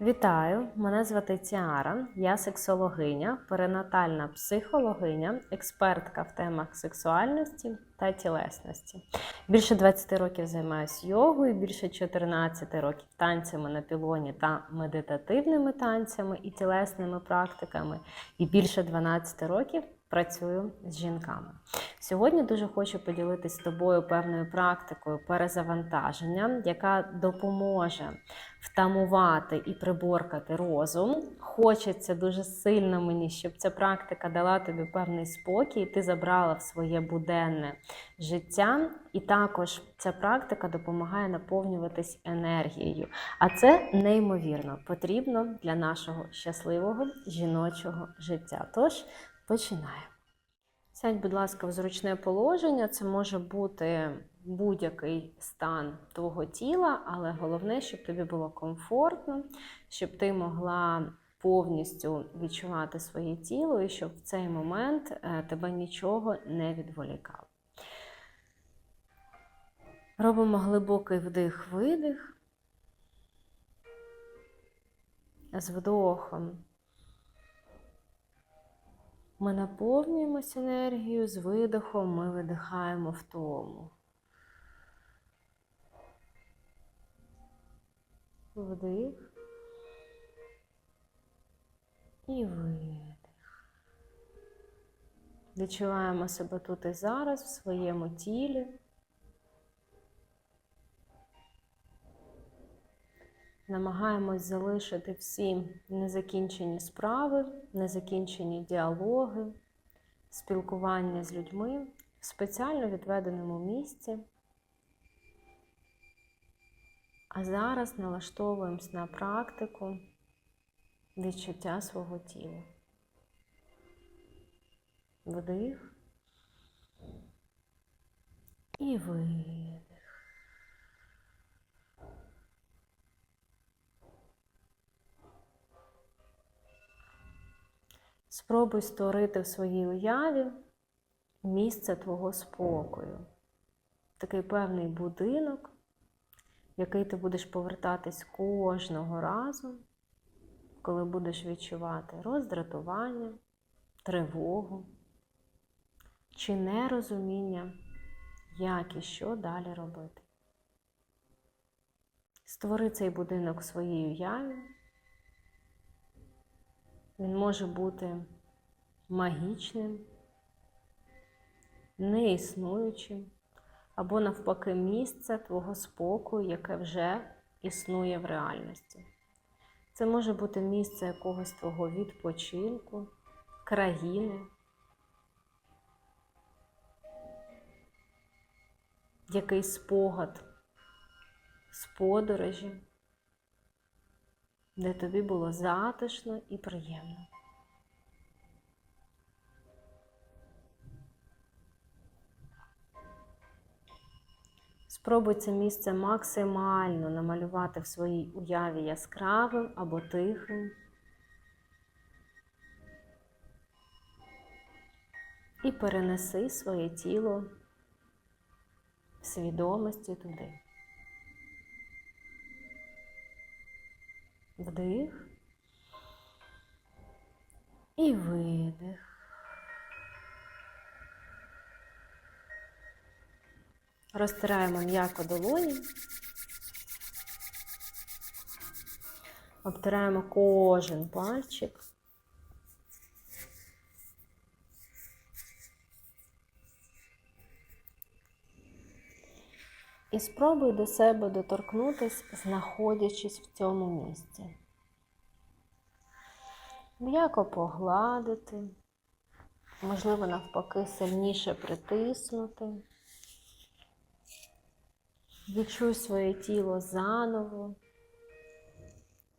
Вітаю! Мене звати Тіара, я сексологиня, перинатальна психологиня, експертка в темах сексуальності та тілесності. Більше 20 років займаюся йогою, більше 14 років танцями на пілоні та медитативними танцями і тілесними практиками, і більше 12 років працюю з жінками. Сьогодні дуже хочу поділитися з тобою певною практикою перезавантаження, яка допоможе втамувати і приборкати розум. Хочеться дуже сильно мені, щоб ця практика дала тобі певний спокій, ти забрала в своє буденне життя. І також ця практика допомагає наповнюватись енергією. А це неймовірно потрібно для нашого щасливого жіночого життя. Тож починаємо. Сядь, будь ласка, в зручне положення. Це може бути будь-який стан твого тіла, але головне, щоб тобі було комфортно, щоб ти могла повністю відчувати своє тіло і щоб в цей момент е, тебе нічого не відволікало. Робимо глибокий вдих-видих. З вдохом ми наповнюємося енергією, з видихом ми видихаємо втому. Вдих і видих. Відчуваємо себе тут і зараз в своєму тілі. Намагаємось залишити всі незакінчені справи, незакінчені діалоги, спілкування з людьми в спеціально відведеному місці. А зараз налаштовуємось на практику відчуття свого тіла. Вдих і видих. Спробуй створити в своїй уяві місце твого спокою. Такий певний будинок, в який ти будеш повертатись кожного разу, коли будеш відчувати роздратування, тривогу чи нерозуміння, як і що далі робити. Створи цей будинок в своїй уяві. Він може бути магічним, неіснуючим, або, навпаки, місце твого спокою, яке вже існує в реальності. Це може бути місце якогось твого відпочинку, країни, якийсь спогад з подорожі де тобі було затишно і приємно. Спробуй це місце максимально намалювати в своїй уяві яскравим або тихим. І перенеси своє тіло свідомості туди. Вдих і видих. Розтираємо м'яко долоні. Обтираємо кожен пальчик. І спробуй до себе доторкнутися, знаходячись в цьому місці. М'яко погладити, можливо, навпаки, сильніше притиснути. Відчуй своє тіло заново,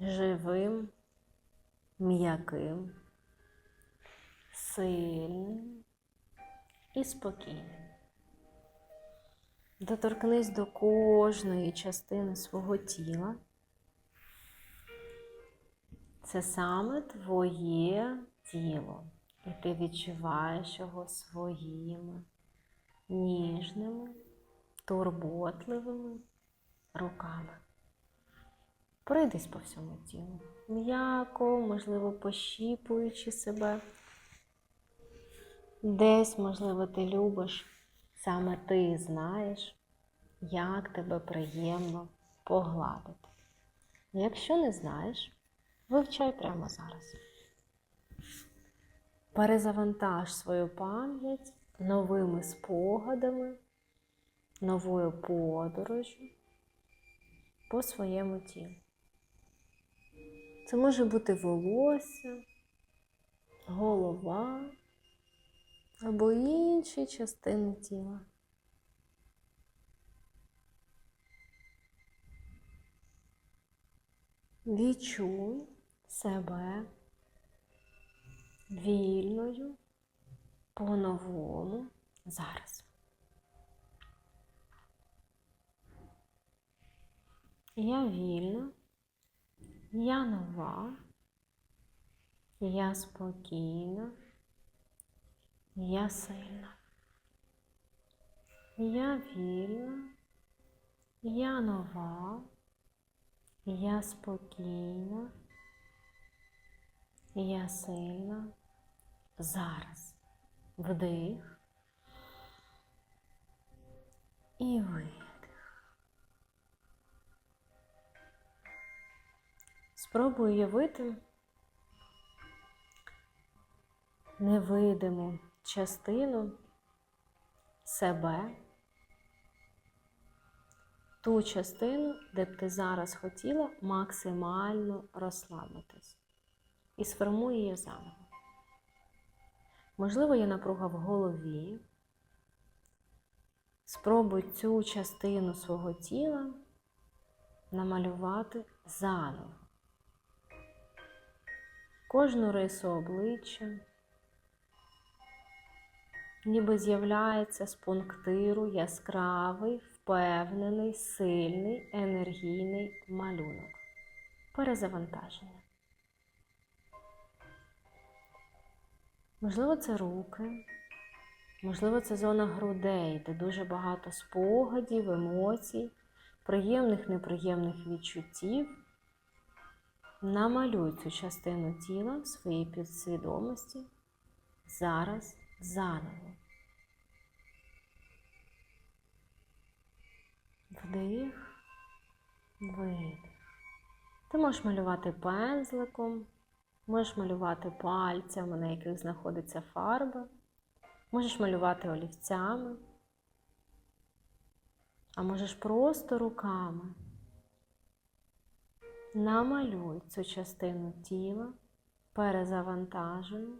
живим, м'яким, сильним і спокійним. Доторкнись до кожної частини свого тіла. Це саме твоє тіло, і ти відчуваєш його своїми ніжними, турботливими руками. Пройдись по всьому тілу. М'яко, можливо, пощіпуючи себе. Десь, можливо, ти любиш, саме ти знаєш, як тебе приємно погладити. Якщо не знаєш, вивчай прямо зараз. Перезавантаж свою пам'ять новими спогадами, новою подорожю по своєму тілу. Це може бути волосся, голова або інші частини тіла. Відчуй себе вільною по-новому зараз. Я вільна, я нова, я спокійна, я сильна. Я вільна, я нова, я спокійна, я сильна. Зараз вдих і видих. Спробуй уявити невидиму частину себе, ту частину, де б ти зараз хотіла максимально розслабитись. І сформуй її заново. Можливо, є напруга в голові. Спробуй цю частину свого тіла намалювати заново. Кожну рису обличчя, ніби з'являється з пунктиру яскравий, впевнений, сильний, енергійний малюнок. Перезавантаження. Можливо, це руки, можливо, це зона грудей, де дуже багато спогадів, емоцій, приємних, неприємних відчуттів. Намалюй цю частину тіла в своїй підсвідомості зараз заново. Вдих, видих. Ти можеш малювати пензликом, можеш малювати пальцями, на яких знаходиться фарба, можеш малювати олівцями, а можеш просто руками. Намалюй цю частину тіла, перезавантажую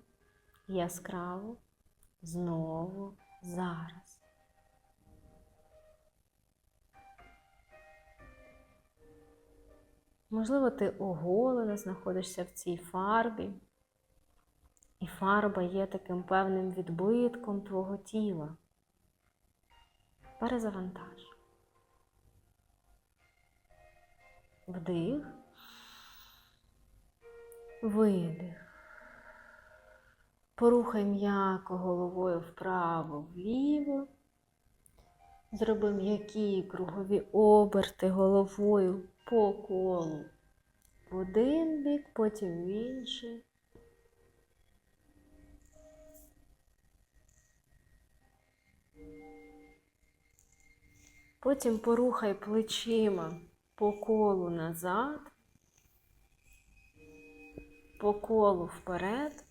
яскраво знову зараз. Можливо, ти оголена, знаходишся в цій фарбі, і фарба є таким певним відбитком твого тіла. Перезавантаж. Вдих, видих. Порухай м'яко головою вправо, вліво. Зроби м'які кругові оберти головою по колу. В один бік, потім в інший. Потім порухай плечима по колу назад, по колу вперед.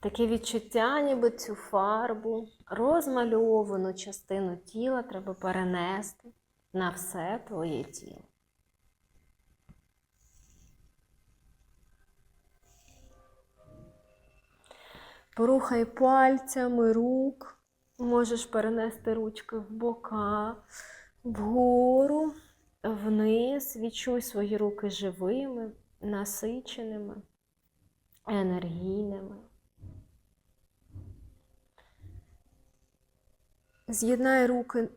Таке відчуття, ніби цю фарбу, розмальовану частину тіла треба перенести на все твоє тіло. Порухай пальцями рук, можеш перенести ручки в бока, вгору, вниз, відчуй свої руки живими, насиченими, енергійними. З'єднай руки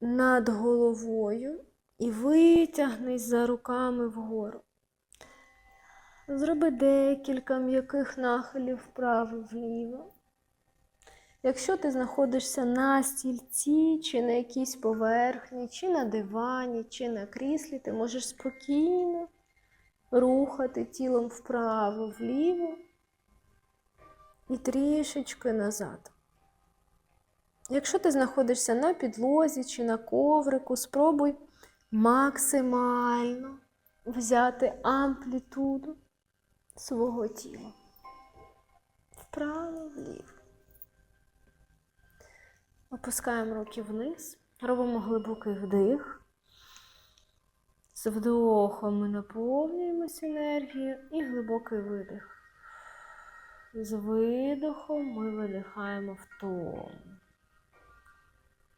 над головою і витягнись за руками вгору. Зроби декілька м'яких нахилів вправо-вліво. Якщо ти знаходишся на стільці, чи на якійсь поверхні, чи на дивані, чи на кріслі, ти можеш спокійно рухати тілом вправо, вліво і трішечки назад. Якщо ти знаходишся на підлозі чи на коврику, спробуй максимально взяти амплітуду свого тіла. Вправо, вліво. Опускаємо руки вниз, робимо глибокий вдих. З вдохом ми наповнюємося енергією і глибокий видих. З видохом ми видихаємо втому.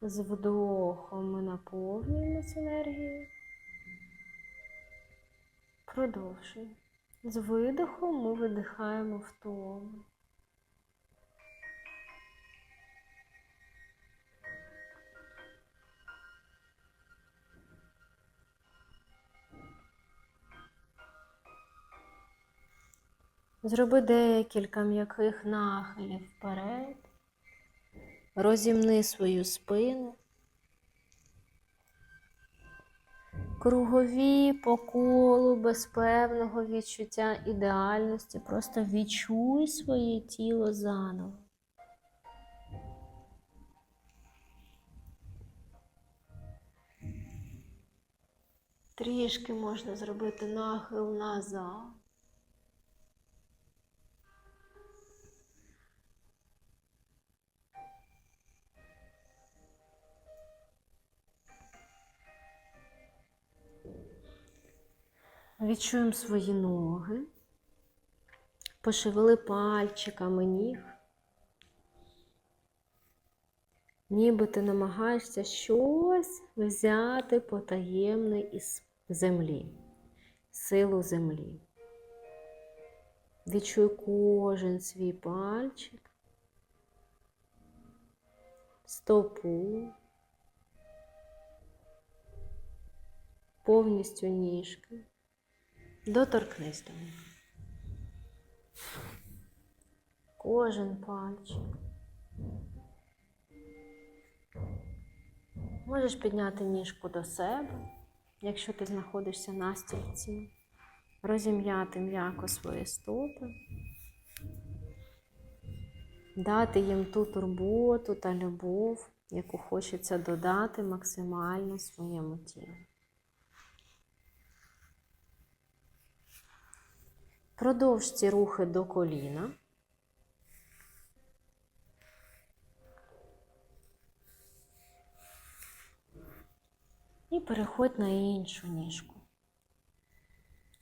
З вдохом ми наповнюємося енергією. Продовжуємо. З видохом ми видихаємо втому. Зроби декілька м'яких нахилів вперед. Розімни свою спину. Кругові по колу без певного відчуття ідеальності. Просто відчуй своє тіло заново. Трішки можна зробити нахил назад. Відчуємо свої ноги, пошевели пальчиками ніг, ніби ти намагаєшся щось взяти потаємне із землі, силу землі. Відчуй кожен свій пальчик, стопу, повністю ніжки. Доторкнись до них. Кожен пальчик. Можеш підняти ніжку до себе, якщо ти знаходишся на стільці, розім'яти м'яко свої стопи, дати їм ту турботу та любов, яку хочеться додати максимально своєму тілу. Продовж ці рухи до коліна. І переходь на іншу ніжку.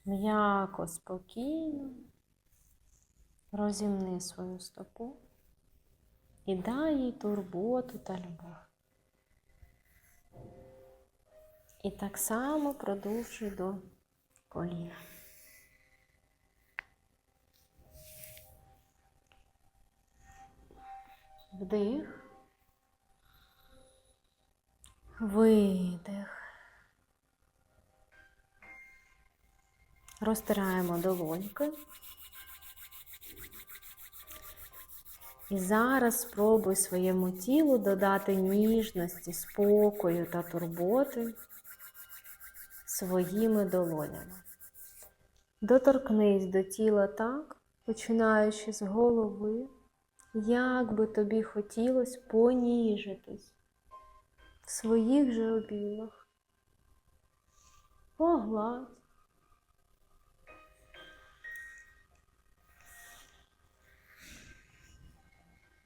М'яко, спокійно, розімни свою стопу і дай їй турботу та любов. І так само продовжуй до коліна. Вдих. Видих. Розтираємо долоньки. І зараз спробуй своєму тілу додати ніжності, спокою та турботи своїми долонями. Доторкнись до тіла так, починаючи з голови. Як би тобі хотілося поніжитись в своїх же обіймах. Погладь.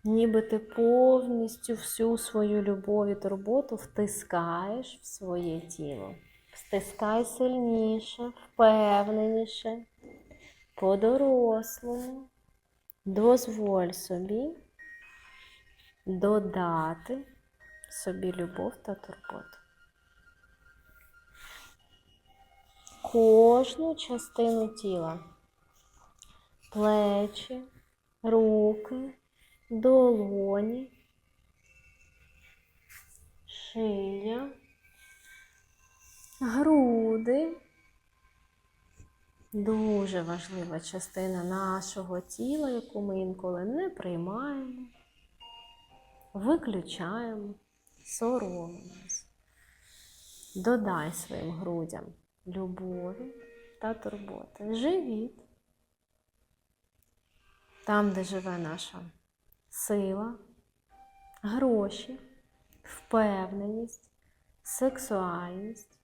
Ніби ти повністю всю свою любов і турботу втискаєш в своє тіло. Стискай сильніше, впевненіше, по-дорослому. Дозволь собі додати собі любов та турботу. Кожну частину тіла, плечі, руки, долоні, шия, груди. Дуже важлива частина нашого тіла, яку ми інколи не приймаємо, виключаємо, соромимось. Додай своїм грудям любові, та турботи. Живіт. Там, де живе наша сила, гроші, впевненість, сексуальність,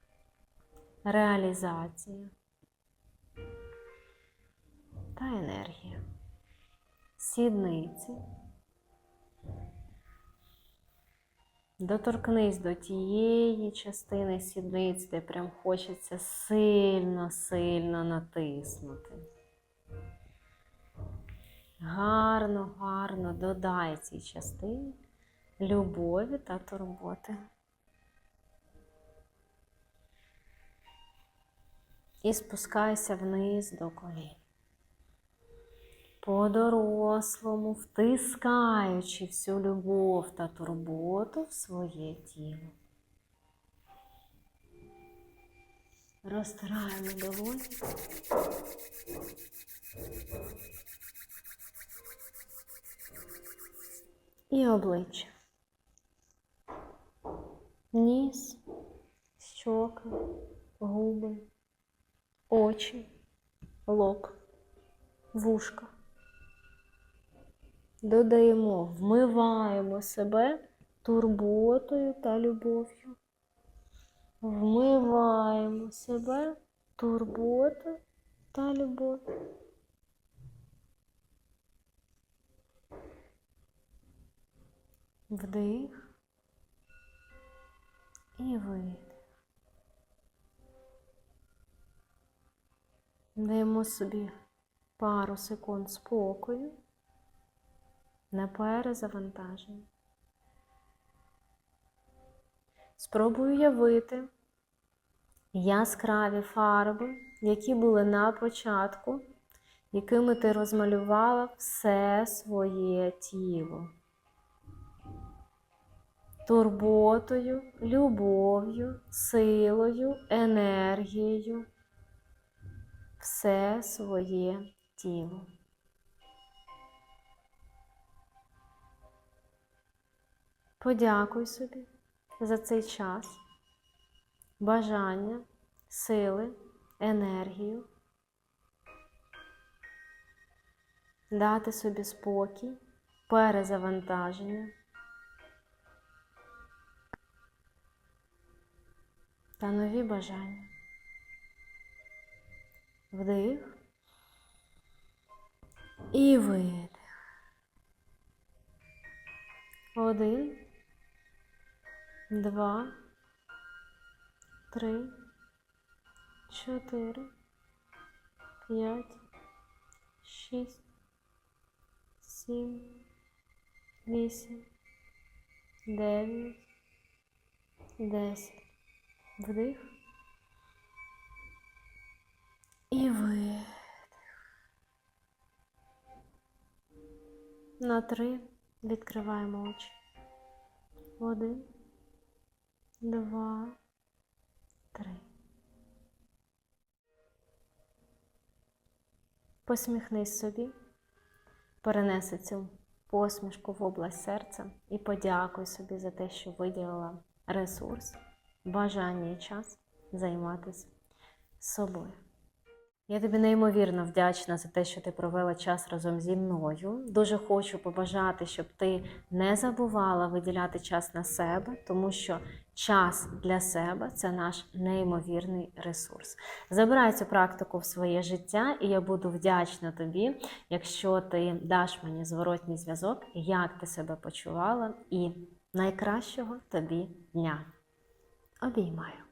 реалізація та енергія. Сідниці. Доторкнись до тієї частини сідниць, де прям хочеться сильно-сильно натиснути. Гарно, гарно додай цій частині любові та турботи. І спускайся вниз до колін. По-дорослому втискаючи всю любов та турботу в своє тіло. Розтираємо долоні. І обличчя. Ніс, щоки, губи, очі, лоб, вушка. Додаємо, вмиваємо себе турботою та любов'ю. Вмиваємо себе турботою та любов'ю. Вдих і видих. Даємо собі пару секунд спокою, не перезавантаження. Спробуй уявити яскраві фарби, які були на початку, якими ти розмалювала все своє тіло. Турботою, любов'ю, силою, енергією, все своє тіло. Подякуй собі за цей час, бажання, сили, енергію, дати собі спокій, перезавантаження. Та нові бажання. Вдих і видих. Один, два, три, чотири, п'ять, шість, сім, вісім, дев'ять, десять. Вдих. І видих. На три. Відкриваємо очі. Один, два, три. Посміхнись собі, перенеси цю посмішку в область серця і подякуй собі за те, що виділила ресурс, бажання і час займатися собою. Я тобі неймовірно вдячна за те, що ти провела час разом зі мною. Дуже хочу побажати, щоб ти не забувала виділяти час на себе, тому що час для себе це наш неймовірний ресурс. Забирай цю практику в своє життя, і я буду вдячна тобі, якщо ти даш мені зворотній зв'язок, як ти себе почувала, і найкращого тобі дня. Обіймаю.